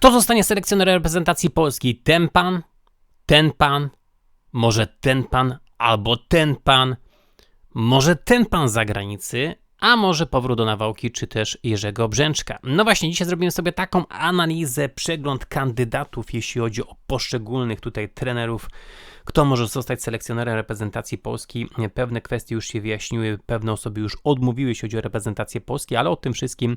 Kto zostanie selekcjonerem reprezentacji Polski? Ten pan? Ten pan? Może ten pan? Albo ten pan? Może ten pan z zagranicy? A może powrót do Nawałki, czy też Jerzego Brzęczka. No właśnie, dzisiaj zrobimy sobie taką analizę, przegląd kandydatów, jeśli chodzi o poszczególnych tutaj trenerów kto może zostać selekcjonerem reprezentacji Polski. Pewne kwestie już się wyjaśniły, pewne osoby już odmówiły się o reprezentację Polski, ale o tym wszystkim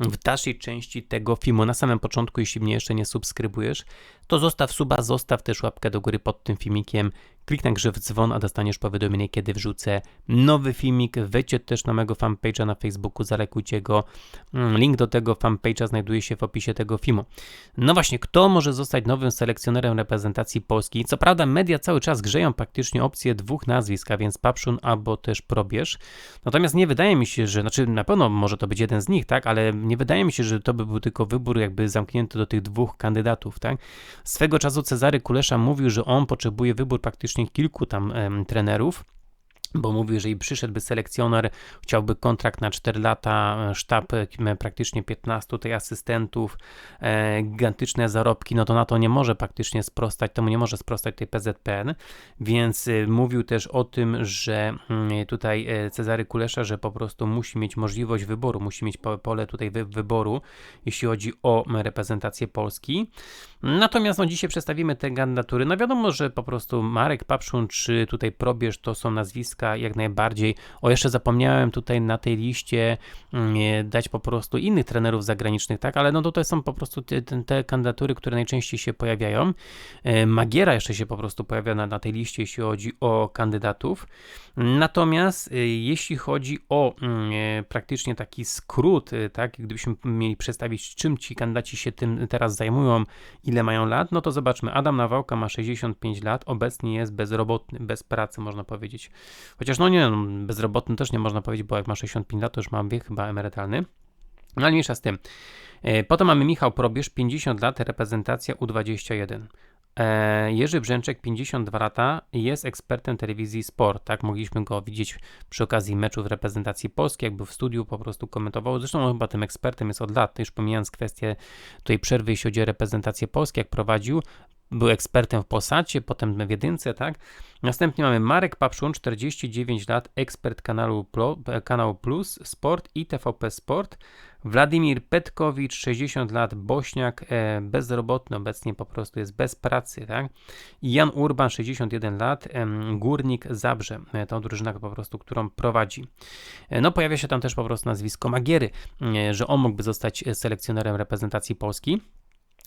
w dalszej części tego filmu. Na samym początku, jeśli mnie jeszcze nie subskrybujesz, to zostaw suba, zostaw też łapkę do góry pod tym filmikiem. Kliknij grze w dzwon, a dostaniesz powiadomienie, kiedy wrzucę nowy filmik. Wejdźcie też na mojego fanpage'a na Facebooku, zalekujcie go. Mm, link do tego fanpage'a znajduje się w opisie tego filmu. No właśnie, kto może zostać nowym selekcjonerem reprezentacji Polski? Co prawda media cały czas grzeją praktycznie opcje dwóch nazwisk, a więc Papszun albo też Probierz. Natomiast nie wydaje mi się, że, znaczy na pewno może to być jeden z nich, tak, ale nie wydaje mi się, że to by był tylko wybór jakby zamknięty do tych dwóch kandydatów, tak. Swego czasu Cezary Kulesza mówił, że on potrzebuje wybór praktycznie kilku tam trenerów bo mówił, że jeżeli przyszedłby selekcjoner, chciałby kontrakt na 4 lata, sztab e, praktycznie 15 tutaj asystentów, e, gigantyczne zarobki, no to na to nie może praktycznie sprostać, temu nie może sprostać tej PZPN, więc e, mówił też o tym, że mm, tutaj e, Cezary Kulesza, że po prostu musi mieć możliwość wyboru, musi mieć pole tutaj wy, wyboru, jeśli chodzi o reprezentację Polski. Natomiast no, dzisiaj przedstawimy te kandydatury. No wiadomo, że po prostu Marek Papszun czy tutaj Probierz to są nazwiska jak najbardziej. O, jeszcze zapomniałem tutaj na tej liście mm, dać po prostu innych trenerów zagranicznych, tak, ale no to są po prostu te, te kandydatury, które najczęściej się pojawiają. E, Magiera jeszcze się po prostu pojawia na, na tej liście, jeśli chodzi o kandydatów. Natomiast e, jeśli chodzi o mm, e, praktycznie taki skrót, tak, gdybyśmy mieli przedstawić, czym ci kandydaci się tym teraz zajmują, ile mają lat, no to zobaczmy. Adam Nawałka ma 65 lat, obecnie jest bezrobotny, bez pracy, można powiedzieć. Chociaż no nie, no, bezrobotny też nie można powiedzieć, bo jak ma 65 lat, to już ma wiek chyba emerytalny. No ale mniejsza z tym. E, potem mamy Michał Probierz, 50 lat, reprezentacja U21. E, Jerzy Brzęczek, 52 lata, jest ekspertem telewizji Sport, tak? Mogliśmy go widzieć przy okazji meczów reprezentacji Polski, jakby w studiu po prostu komentował. Zresztą on chyba tym ekspertem jest od lat, już pomijając kwestię tej przerwy, jeśli chodzi o reprezentację Polski, jak prowadził, był ekspertem w Posacie, potem w jedynce, tak? Następnie mamy Marek Papszun, 49 lat, ekspert kanału, kanału Plus Sport i TVP Sport. Władimir Petkowicz, 60 lat, Bośniak, e, bezrobotny, obecnie po prostu jest bez pracy, tak? I Jan Urban, 61 lat, e, Górnik Zabrze, e, to drużyna po prostu, którą prowadzi. E, no pojawia się tam też po prostu nazwisko Magiery, e, że on mógłby zostać selekcjonerem reprezentacji Polski.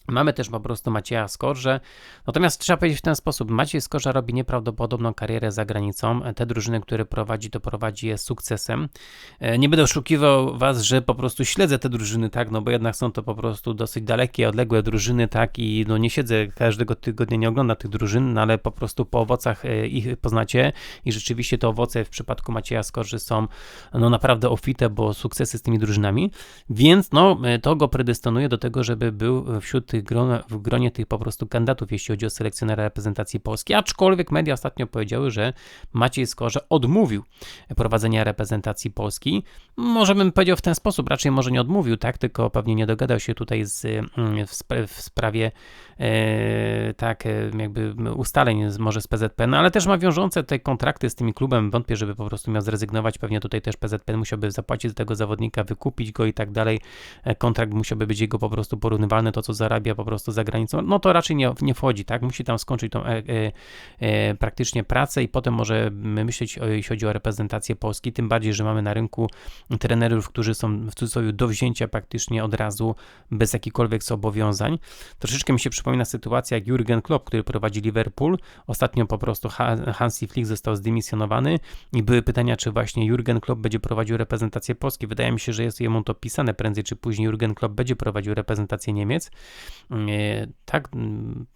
Mamy też po prostu Macieja Skorze. Natomiast trzeba powiedzieć w ten sposób: Maciej Skorza robi nieprawdopodobną karierę za granicą. Te drużyny, które prowadzi, to prowadzi je sukcesem. E, nie będę oszukiwał Was, że po prostu śledzę te drużyny, tak, no bo jednak są to po prostu dosyć dalekie, odległe drużyny, tak, i no nie siedzę każdego tygodnia, nie oglądam tych drużyn, no ale po prostu po owocach e, ich poznacie i rzeczywiście te owoce w przypadku Macieja Skorzy są no naprawdę ofite, bo sukcesy z tymi drużynami, więc no e, to go predystonuje do tego, żeby był wśród tych w gronie tych po prostu kandydatów, jeśli chodzi o selekcjonera reprezentacji Polski, aczkolwiek media ostatnio powiedziały, że Maciej Skorze odmówił prowadzenia reprezentacji Polski. Może bym powiedział w ten sposób, raczej może nie odmówił, tak, tylko pewnie nie dogadał się tutaj z, mm, w sprawie e, tak, e, jakby ustaleń z, może z PZPN, no, ale też ma wiążące te kontrakty z tymi klubem, wątpię, żeby po prostu miał zrezygnować, pewnie tutaj też PZPN musiałby zapłacić za tego zawodnika, wykupić go i tak dalej, e, kontrakt musiałby być jego po prostu porównywalny, to co zarabia zarabia po prostu za granicą, no to raczej nie, nie wchodzi, tak? Musi tam skończyć tą e, e, e, praktycznie pracę i potem może myśleć, o, jeśli chodzi o reprezentację Polski, tym bardziej, że mamy na rynku trenerów, którzy są w cudzysłowie do wzięcia praktycznie od razu, bez jakichkolwiek zobowiązań. Troszeczkę mi się przypomina sytuacja jak Jurgen Klopp, który prowadzi Liverpool. Ostatnio po prostu Hansi Flick został zdymisjonowany i były pytania, czy właśnie Jurgen Klopp będzie prowadził reprezentację Polski. Wydaje mi się, że jest jemu to pisane prędzej czy później Jurgen Klopp będzie prowadził reprezentację Niemiec. Tak,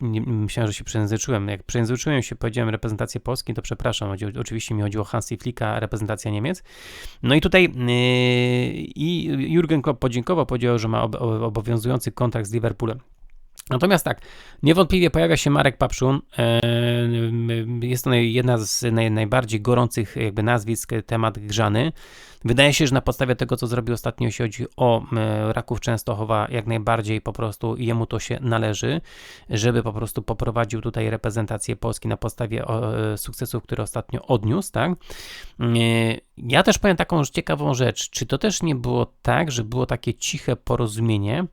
nie, myślałem, że się przejęzyczyłem. Jak przejęzyczyłem się, powiedziałem reprezentację Polski, to przepraszam. Oczywiście mi chodziło o Hansi Flicka, reprezentacja Niemiec. No i tutaj yy, i Jurgen Klopp podziękował, powiedział, że ma obowiązujący kontrakt z Liverpoolem Natomiast tak, niewątpliwie pojawia się Marek Papszun. E, jest to jedna z najbardziej gorących jakby nazwisk, temat grzany. Wydaje się, że na podstawie tego, co zrobił ostatnio, jeśli chodzi o e, Raków Częstochowa, jak najbardziej po prostu jemu to się należy, żeby po prostu poprowadził tutaj reprezentację Polski na podstawie e, sukcesów, które ostatnio odniósł, tak? Ja też powiem taką ciekawą rzecz. Czy to też nie było tak, że było takie ciche porozumienie,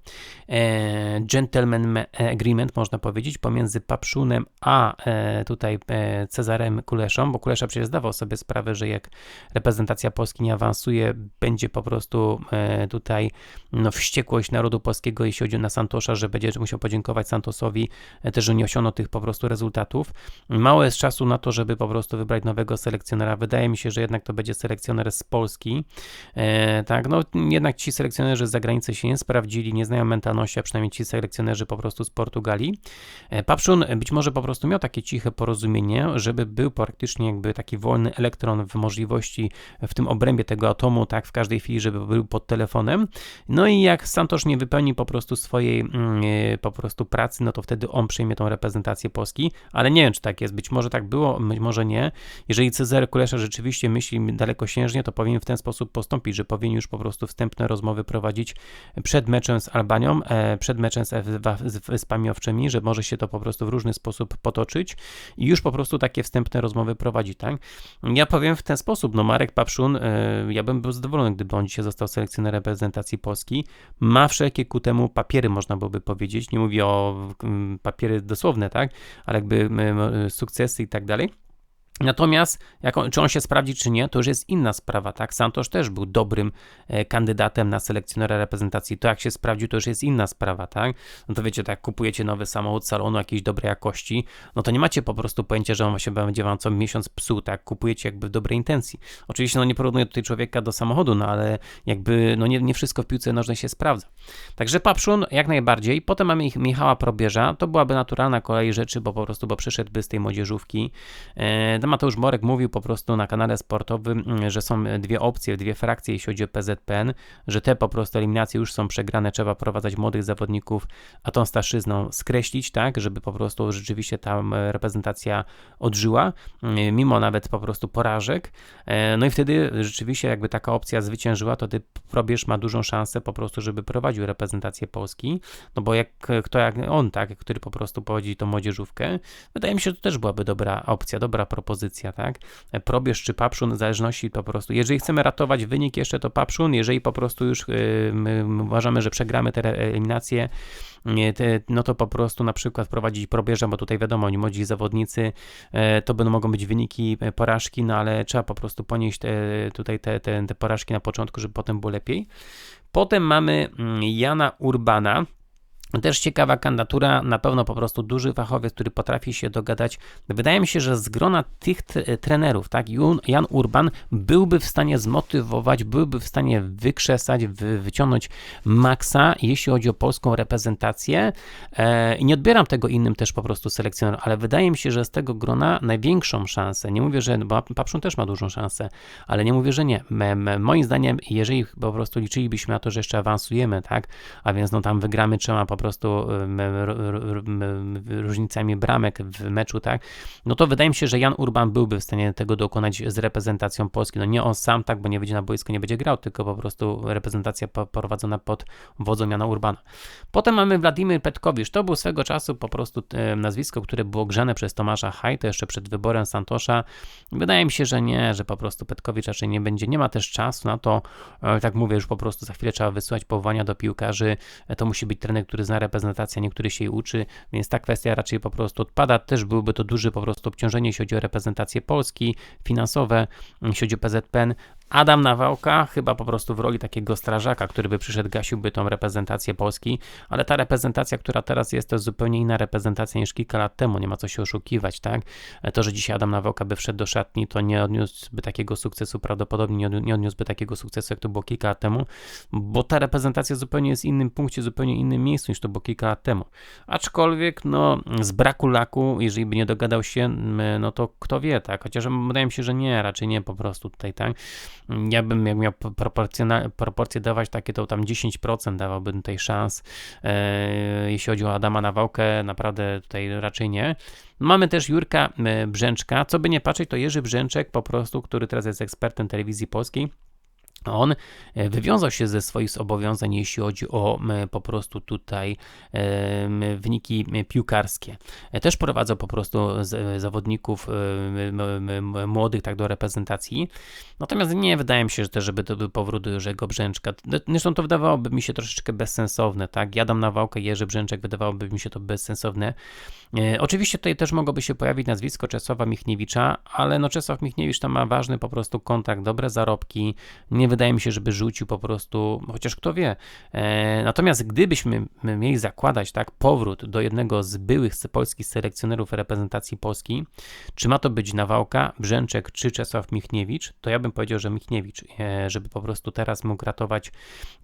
e, gentleman agreement, można powiedzieć, pomiędzy Papszunem a e, tutaj e, Cezarem Kuleszą, bo Kulesza przecież zdawał sobie sprawę, że jak reprezentacja Polski nie awansuje, będzie po prostu e, tutaj no, wściekłość narodu polskiego, jeśli chodzi na Santosza, że będzie musiał podziękować Santosowi, e, też, że nie osiągnął tych po prostu rezultatów. Mało jest czasu na to, żeby po prostu wybrać nowego selekcjonera. Wydaje mi się, że jednak to będzie selekcjoner z Polski. E, tak, no jednak ci selekcjonerzy z zagranicy się nie sprawdzili, nie znają mentalności, a przynajmniej ci selekcjonerzy po prostu z Portugalii. Papszun być może po prostu miał takie ciche porozumienie, żeby był praktycznie jakby taki wolny elektron w możliwości w tym obrębie tego atomu, tak, w każdej chwili, żeby był pod telefonem. No i jak Santosz nie wypełni po prostu swojej mm, e, po prostu pracy, no to wtedy on przyjmie tą reprezentację Polski, ale nie wiem, czy tak jest. Być może tak było, być może nie. Jeżeli Cezary Kulesza rzeczywiście myśli daleko księżnie, to powinien w ten sposób postąpić, że powinien już po prostu wstępne rozmowy prowadzić przed meczem z Albanią, e, przed meczem z Wyspami Owczymi, że może się to po prostu w różny sposób potoczyć i już po prostu takie wstępne rozmowy prowadzić, tak? Ja powiem w ten sposób, no Marek Papszun, e, ja bym był zadowolony, gdyby on dzisiaj został selekcjonerem reprezentacji Polski, ma wszelkie ku temu papiery, można byłoby powiedzieć, nie mówię o papiery dosłowne, tak, ale jakby sukcesy i tak dalej, Natomiast jak on, czy on się sprawdzi, czy nie, to już jest inna sprawa, tak? Santosz też był dobrym e, kandydatem na selekcjonera reprezentacji. To jak się sprawdził, to już jest inna sprawa, tak? No to wiecie, tak, kupujecie nowy samochód salonu jakiejś dobrej jakości, no to nie macie po prostu pojęcia, że on się będzie wam co miesiąc psuł, tak? Kupujecie jakby w dobrej intencji. Oczywiście, no nie porównuję tutaj człowieka do samochodu, no ale jakby, no nie, nie wszystko w piłce nożnej się sprawdza. Także Papszun jak najbardziej. Potem mamy ich Michała Probierza, to byłaby naturalna kolej rzeczy, bo po prostu, bo przyszedłby z tej młodzieżówki. E, Mateusz Morek mówił po prostu na kanale sportowym, mm, że są dwie opcje, dwie frakcje, jeśli chodzi o PZPN, że te po prostu eliminacje już są przegrane, trzeba prowadzać młodych zawodników, a tą starszyzną skreślić, tak, żeby po prostu rzeczywiście ta reprezentacja odżyła, mm, mimo nawet po prostu porażek. E, no i wtedy rzeczywiście jakby taka opcja zwyciężyła, to ty probierz ma dużą szansę po prostu, żeby prowadził reprezentację Polski, no bo jak kto jak on, tak, który po prostu prowadzi tą młodzieżówkę, wydaje mi się, że to też byłaby dobra opcja, dobra propozycja pozycja, tak? Probierz czy papszun, w zależności po prostu. Jeżeli chcemy ratować wynik jeszcze, to papszun, jeżeli po prostu już yy, uważamy, że przegramy te eliminacje, no to po prostu na przykład prowadzić probierza, bo tutaj wiadomo, oni młodzi zawodnicy, e, to będą mogą być wyniki e, porażki, no ale trzeba po prostu ponieść te, tutaj te, te, te porażki na początku, żeby potem było lepiej. Potem mamy mm, Jana Urbana, też ciekawa kandydatura, na pewno po prostu duży fachowiec, który potrafi się dogadać. Wydaje mi się, że z grona tych trenerów, tak, Jan Urban byłby w stanie zmotywować, byłby w stanie wykrzesać, wy, wyciągnąć maksa, jeśli chodzi o polską reprezentację. E, nie odbieram tego innym też po prostu selekcjonerom, ale wydaje mi się, że z tego grona największą szansę, nie mówię, że, bo Papszun też ma dużą szansę, ale nie mówię, że nie. Moim zdaniem, jeżeli po prostu liczylibyśmy na to, że jeszcze awansujemy, tak, a więc no tam wygramy trzema po prostu różnicami bramek w meczu, tak, no to wydaje mi się, że Jan Urban byłby w stanie tego dokonać z reprezentacją Polski. No nie on sam, tak, bo nie będzie na boisku, nie będzie grał, tylko po prostu reprezentacja prowadzona pod wodzą Jana Urbana. Potem mamy Władimir Petkowicz. To był swego czasu po prostu nazwisko, które było grzane przez Tomasza Hajta jeszcze przed wyborem Santosza. Wydaje mi się, że nie, że po prostu Petkowicz raczej nie będzie. Nie ma też czasu na to, e, tak mówię, już po prostu za chwilę trzeba wysłać powołania do piłkarzy. E, to musi być trener, który zna reprezentacja, niektóry się jej uczy, więc ta kwestia raczej po prostu odpada. Też byłby to duże po prostu obciążenie, jeśli chodzi o reprezentację Polski, finansowe, jeśli chodzi o PZPN, Adam Nawałka chyba po prostu w roli takiego strażaka, który by przyszedł, gasiłby tą reprezentację Polski, ale ta reprezentacja, która teraz jest, to jest zupełnie inna reprezentacja niż kilka lat temu, nie ma co się oszukiwać, tak? To, że dzisiaj Adam Nawałka by wszedł do szatni, to nie odniósłby takiego sukcesu, prawdopodobnie nie odniósłby takiego sukcesu, jak to było kilka lat temu, bo ta reprezentacja zupełnie jest w innym punkcie, zupełnie innym miejscu niż to było kilka lat temu. Aczkolwiek, no, z braku laku, jeżeli by nie dogadał się, no to kto wie, tak? Chociaż wydaje mi się, że nie, raczej nie po prostu tutaj, tak? Ja bym jak miał proporcje dawać takie, to tam 10% dawałbym tej szans. E, jeśli chodzi o Adama Nawałkę, naprawdę tutaj raczej nie. Mamy też Jurka e, Brzęczka. Co by nie patrzeć, to Jerzy Brzęczek po prostu, który teraz jest ekspertem telewizji polskiej. On e, wywiązał się ze swoich zobowiązań, jeśli chodzi o po prostu tutaj e, wyniki piłkarskie. E, Też prowadzał po prostu zawodników młodych tak do reprezentacji. Natomiast nie wydaje mi się, że żeby to był powrót Jerzego Brzęczka. Zresztą to wydawałoby mi się troszeczkę bezsensowne, tak? Jadam na wałkę, Jerzy Brzęczek, wydawałoby mi się to bezsensowne. Oczywiście tutaj też mogłoby się pojawić nazwisko Czesława Michniewicza, ale no Czesław Michniewicz tam ma ważny po prostu kontakt, dobre zarobki, nie wydaje mi się, żeby rzucił po prostu, chociaż kto wie. E, natomiast gdybyśmy mieli zakładać tak powrót do jednego z byłych polskich selekcjonerów reprezentacji Polski, czy ma to być Nawałka, Brzęczek czy Czesław Michniewicz, to ja bym powiedział, że Michniewicz, e, żeby po prostu teraz mógł ratować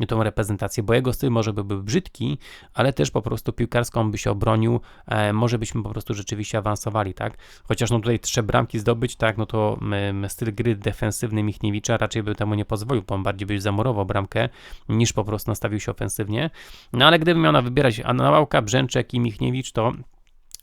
tą reprezentację, bo jego styl może by był brzydki, ale też po prostu piłkarską by się obronił, e, może byśmy po prostu rzeczywiście awansowali, tak? Chociaż no tutaj trzy bramki zdobyć, tak, no to mm, styl gry defensywny Michniewicza raczej by temu nie pozwolił, bo on bardziej by zamurował bramkę, niż po prostu nastawił się ofensywnie. No ale gdybym miał na wybierać Anałałka, Brzęczek i Michniewicz, to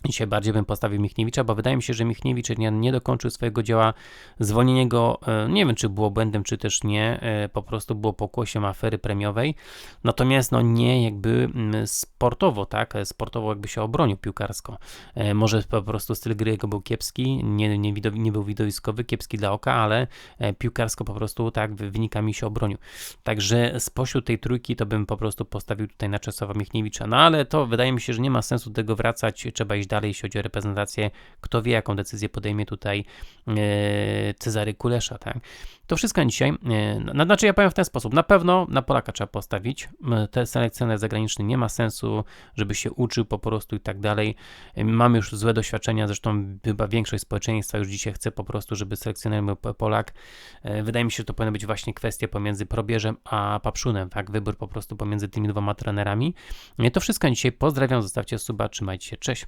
Dzisiaj bardziej bym postawił Michniewicza, bo wydaje mi się, że Michniewicz nie, nie dokończył swojego dzieła. Zwolnienie go, e, nie wiem czy było błędem, czy też nie, e, po prostu było pokłosiem afery premiowej. Natomiast no nie jakby mm, sportowo, tak, e, sportowo jakby się obronił piłkarsko. Może po prostu styl gry jego był kiepski, nie, nie, nie był widowiskowy, kiepski dla oka, ale piłkarsko po prostu tak wy- wynikami się obronił. Także spośród tej trójki to bym po prostu postawił tutaj na Czesława Michniewicza. No ale to wydaje mi się, że nie ma sensu do tego wracać, trzeba iść dalej, jeśli chodzi o reprezentację. Kto wie, jaką decyzję podejmie tutaj e, Cezary Kulesza, tak? To wszystko dzisiaj. E, no, znaczy ja powiem w ten sposób, na pewno na Polaka trzeba postawić. Te selekcjoner zagraniczny nie ma sensu, żeby się uczył po prostu i tak dalej. E, Mamy już złe doświadczenia, zresztą chyba większość społeczeństwa już dzisiaj chce po prostu, żeby selekcjonerem był Po- Polak. Wydaje mi się, że to powinna być właśnie kwestia pomiędzy Probierzem a Papszunem, tak? Wybór po prostu pomiędzy tymi dwoma trenerami. To wszystko dzisiaj. Pozdrawiam, zostawcie suba, trzymajcie się, cześć.